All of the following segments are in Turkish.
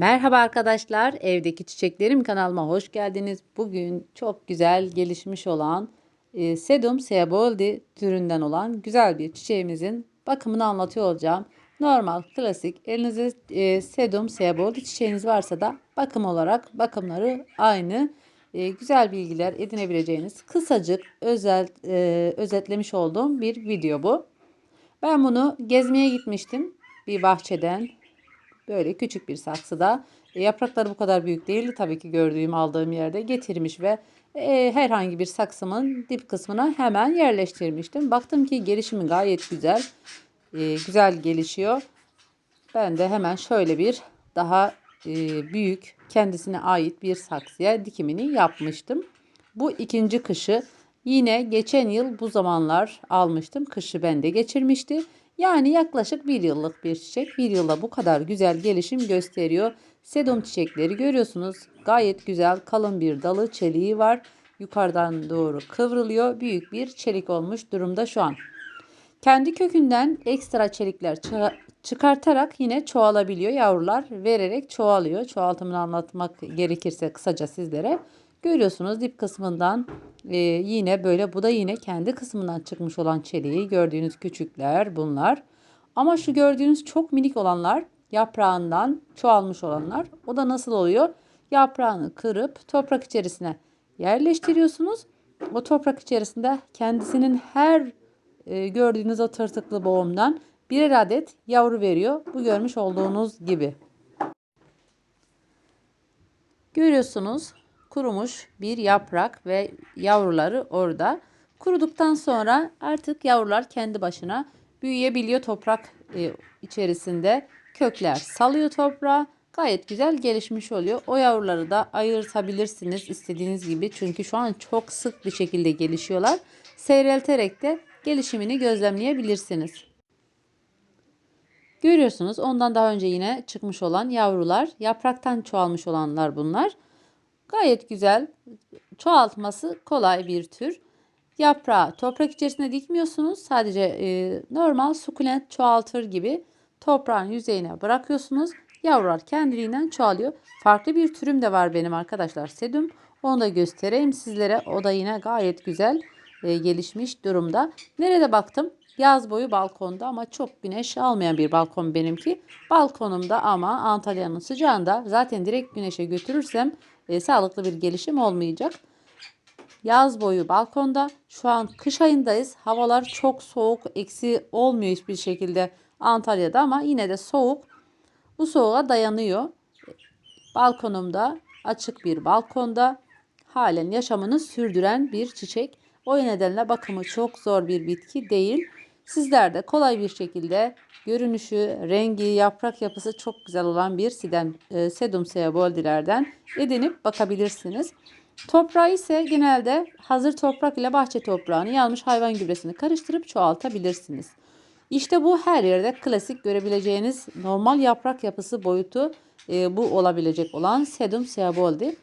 Merhaba arkadaşlar, evdeki çiçeklerim kanalıma hoş geldiniz. Bugün çok güzel gelişmiş olan e, Sedum Seaboldi türünden olan güzel bir çiçeğimizin bakımını anlatıyor olacağım. Normal, klasik, elinizde e, Sedum Seaboldi çiçeğiniz varsa da bakım olarak bakımları aynı. E, güzel bilgiler edinebileceğiniz kısacık özel e, özetlemiş olduğum bir video bu. Ben bunu gezmeye gitmiştim bir bahçeden Böyle küçük bir saksıda e, yaprakları bu kadar büyük değildi tabii ki gördüğüm aldığım yerde getirmiş ve e, herhangi bir saksımın dip kısmına hemen yerleştirmiştim. Baktım ki gelişimi gayet güzel. E, güzel gelişiyor. Ben de hemen şöyle bir daha e, büyük kendisine ait bir saksıya dikimini yapmıştım. Bu ikinci kışı yine geçen yıl bu zamanlar almıştım. Kışı bende geçirmişti. Yani yaklaşık bir yıllık bir çiçek. Bir yılda bu kadar güzel gelişim gösteriyor. Sedum çiçekleri görüyorsunuz. Gayet güzel kalın bir dalı çeliği var. Yukarıdan doğru kıvrılıyor. Büyük bir çelik olmuş durumda şu an. Kendi kökünden ekstra çelikler çıkartarak yine çoğalabiliyor. Yavrular vererek çoğalıyor. Çoğaltımını anlatmak gerekirse kısaca sizlere. Görüyorsunuz dip kısmından e, yine böyle bu da yine kendi kısmından çıkmış olan çeliği gördüğünüz küçükler bunlar. Ama şu gördüğünüz çok minik olanlar yaprağından çoğalmış olanlar. O da nasıl oluyor? Yaprağını kırıp toprak içerisine yerleştiriyorsunuz. O toprak içerisinde kendisinin her e, gördüğünüz o tırtıklı boğumdan birer adet yavru veriyor. Bu görmüş olduğunuz gibi. Görüyorsunuz kurumuş bir yaprak ve yavruları orada. Kuruduktan sonra artık yavrular kendi başına büyüyebiliyor toprak e, içerisinde. Kökler salıyor toprağa. Gayet güzel gelişmiş oluyor. O yavruları da ayırtabilirsiniz istediğiniz gibi. Çünkü şu an çok sık bir şekilde gelişiyorlar. Seyrelterek de gelişimini gözlemleyebilirsiniz. Görüyorsunuz ondan daha önce yine çıkmış olan yavrular. Yapraktan çoğalmış olanlar bunlar. Gayet güzel. Çoğaltması kolay bir tür. Yaprağı toprak içerisine dikmiyorsunuz. Sadece e, normal sukulent çoğaltır gibi toprağın yüzeyine bırakıyorsunuz. Yavrular kendiliğinden çoğalıyor. Farklı bir türüm de var benim arkadaşlar sedum. Onu da göstereyim sizlere. O da yine gayet güzel e, gelişmiş durumda. Nerede baktım? Yaz boyu balkonda ama çok güneş almayan bir balkon benimki. Balkonumda ama Antalya'nın sıcağında zaten direkt güneşe götürürsem e, sağlıklı bir gelişim olmayacak. Yaz boyu balkonda şu an kış ayındayız. Havalar çok soğuk, eksi olmuyor hiçbir şekilde Antalya'da ama yine de soğuk. Bu soğuğa dayanıyor. Balkonumda açık bir balkonda halen yaşamını sürdüren bir çiçek. O nedenle bakımı çok zor bir bitki değil. Sizler de kolay bir şekilde görünüşü, rengi, yaprak yapısı çok güzel olan bir sidem, e, sedum seaboldilerden edinip bakabilirsiniz. Toprağı ise genelde hazır toprak ile bahçe toprağını yanmış hayvan gübresini karıştırıp çoğaltabilirsiniz. İşte bu her yerde klasik görebileceğiniz normal yaprak yapısı boyutu e, bu olabilecek olan sedum seaboldi.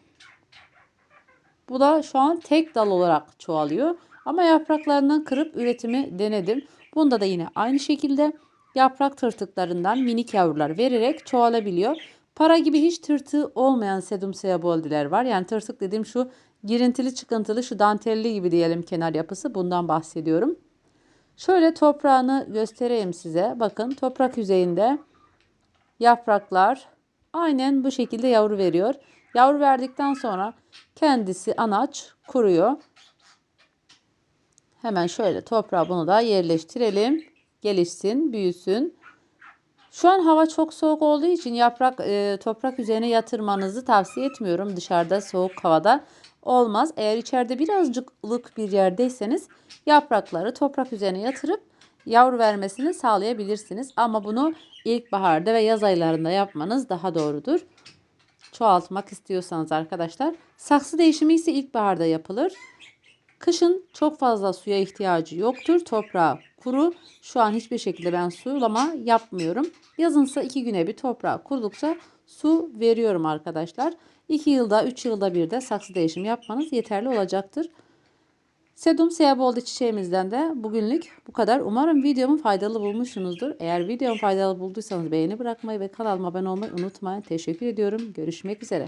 Bu da şu an tek dal olarak çoğalıyor. Ama yapraklarından kırıp üretimi denedim. Bunda da yine aynı şekilde yaprak tırtıklarından minik yavrular vererek çoğalabiliyor. Para gibi hiç tırtığı olmayan sedum seaboldiler var. Yani tırtık dediğim şu girintili çıkıntılı şu dantelli gibi diyelim kenar yapısı bundan bahsediyorum. Şöyle toprağını göstereyim size. Bakın toprak yüzeyinde yapraklar aynen bu şekilde yavru veriyor. Yavru verdikten sonra kendisi anaç kuruyor. Hemen şöyle toprağa bunu da yerleştirelim. Gelişsin, büyüsün. Şu an hava çok soğuk olduğu için yaprak e, toprak üzerine yatırmanızı tavsiye etmiyorum. Dışarıda soğuk havada olmaz. Eğer içeride birazcık ılık bir yerdeyseniz yaprakları toprak üzerine yatırıp yavru vermesini sağlayabilirsiniz. Ama bunu ilkbaharda ve yaz aylarında yapmanız daha doğrudur. Çoğaltmak istiyorsanız arkadaşlar. Saksı değişimi ise ilkbaharda yapılır. Kışın çok fazla suya ihtiyacı yoktur. Toprağı kuru. Şu an hiçbir şekilde ben sulama yapmıyorum. Yazınsa iki güne bir toprağı kurudukça su veriyorum arkadaşlar. 2 yılda 3 yılda bir de saksı değişimi yapmanız yeterli olacaktır. Sedum Seaboldi çiçeğimizden de bugünlük bu kadar. Umarım videomu faydalı bulmuşsunuzdur. Eğer videomu faydalı bulduysanız beğeni bırakmayı ve kanalıma abone olmayı unutmayın. Teşekkür ediyorum. Görüşmek üzere.